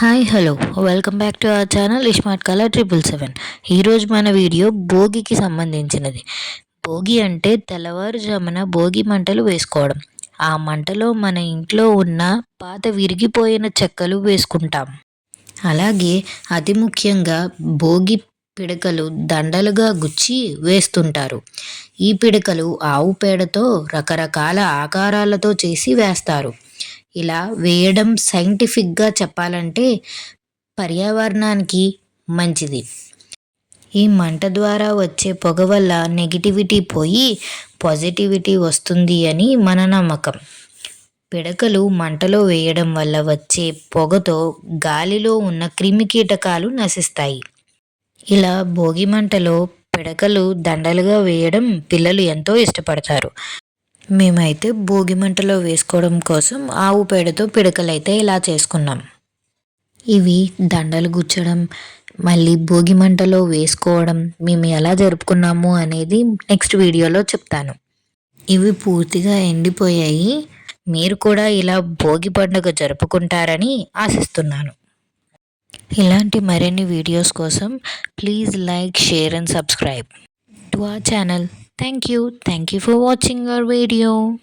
Hi hello welcome back to our channel iSmart colour triple seven ఈరోజు మన video భోగికి సంబంధించినది. భోగి అంటే తెల్లవారుజామున భోగి మంటలు వేసుకోవడం. ఆ మంటలో మన ఇంట్లో ఉన్న పాత విరిగిపోయిన చెక్కలు వేసుకుంటాం. అలాగే అతి ముఖ్యంగా భోగి పిడకలు దండలుగా గుచ్చి వేస్తుంటారు. ఈ పిడకలు ఆవు పేడతో రకరకాల ఆకారాలతో చేసి వేస్తారు. ఇలా వేయడం సైంటిఫిక్గా చెప్పాలంటే పర్యావరణానికి మంచిది. ఈ మంట ద్వారా వచ్చే పొగ వల్ల నెగిటివిటీ పోయి పాజిటివిటీ వస్తుంది అని మన నమ్మకం. పిడకలు మంటలో వేయడం వల్ల వచ్చే పొగతో గాలిలో ఉన్న క్రిమి కీటకాలు నశిస్తాయి. ఇలా భోగి మంటలో పిడకలు దండలుగా వేయడం పిల్లలు ఎంతో ఇష్టపడతారు. మేమైతే భోగి మంటలో వేసుకోవడం కోసం ఆవు పేడతో పిడకలైతే ఇలా చేసుకున్నాం. ఇవి దండలు గుచ్చడం మళ్ళీ భోగి మంటలో వేసుకోవడం మేము ఎలా జరుపుకున్నాము అనేది నెక్స్ట్ వీడియోలో చెప్తాను. ఇవి పూర్తిగా ఎండిపోయాయి. మీరు కూడా ఇలా భోగి పండుగ జరుపుకుంటారని ఆశిస్తున్నాను. ఇలాంటి మరిన్ని వీడియోస్ కోసం please like share and subscribe to ఆ channel. Thank you. Thank you for watching our video.